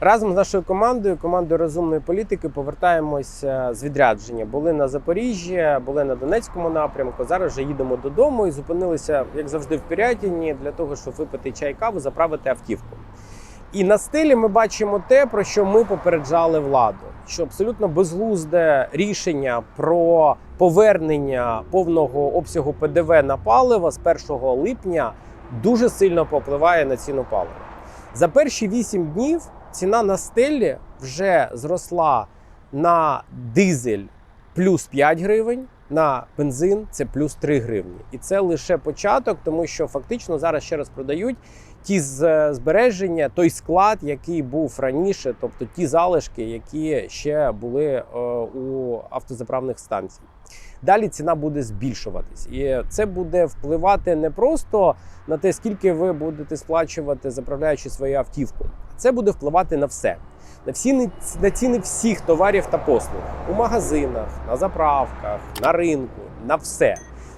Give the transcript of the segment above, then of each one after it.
Разом з нашою командою, командою розумної політики, повертаємося з відрядження. Були на Запоріжжі, були на Донецькому напрямку. Зараз вже їдемо додому і зупинилися, як завжди, в Пірятіні для того, щоб випити чай каву, заправити автівку. І на стилі ми бачимо те, про що ми попереджали владу, що абсолютно безглузде рішення про повернення повного обсягу ПДВ на паливо з 1 липня дуже сильно попливає на ціну палива. За перші 8 днів ціна на стелі вже зросла на дизель плюс 5 гривень, на бензин це плюс 3 гривні. І це лише початок, тому що фактично зараз ще раз продають ті збереження, той склад, який був раніше, тобто ті залишки, які ще були е, у автозаправних станцій. Далі ціна буде збільшуватись, і це буде впливати не просто на те, скільки ви будете сплачувати, заправляючи свою автівку. Це буде впливати на все. На всі на ціни всіх товарів та послуг у магазинах, на заправках, на ринку, на все.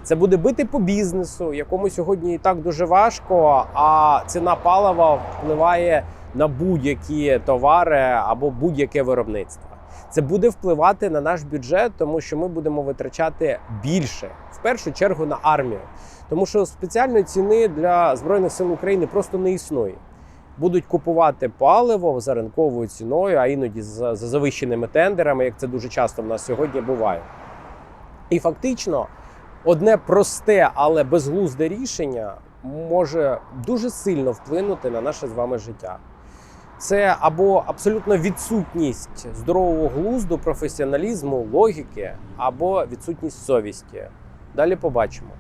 Це буде бити по бізнесу, якому сьогодні і так дуже важко. А ціна палива впливає на будь-які товари або будь-яке виробництво. Це буде впливати на наш бюджет, тому що ми будемо витрачати більше в першу чергу на армію, тому що спеціальної ціни для збройних сил України просто не існує. Будуть купувати паливо за ринковою ціною, а іноді за, за завищеними тендерами, як це дуже часто в нас сьогодні буває. І фактично, одне просте, але безглузде рішення може дуже сильно вплинути на наше з вами життя. Це або абсолютно відсутність здорового глузду, професіоналізму, логіки, або відсутність совісті. Далі побачимо.